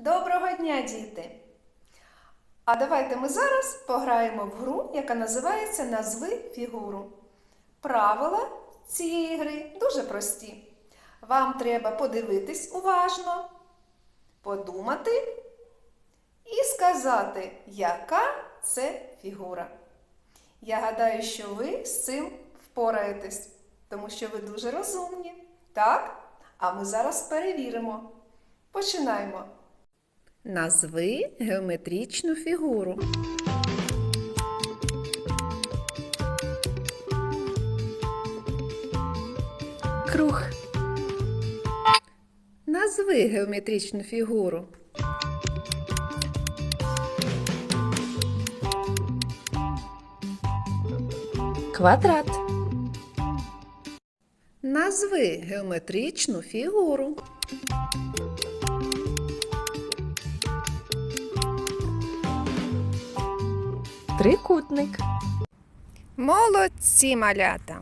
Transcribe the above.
Доброго дня, діти! А давайте ми зараз пограємо в гру, яка називається Назви фігуру. Правила цієї гри дуже прості. Вам треба подивитись уважно, подумати і сказати, яка це фігура. Я гадаю, що ви з цим впораєтесь, тому що ви дуже розумні. Так? А ми зараз перевіримо. Починаємо. Назви геометричну фігуру. Круг. Назви геометричну фігуру. Квадрат. Назви геометричну фігуру. Трикутник. Молодці малята!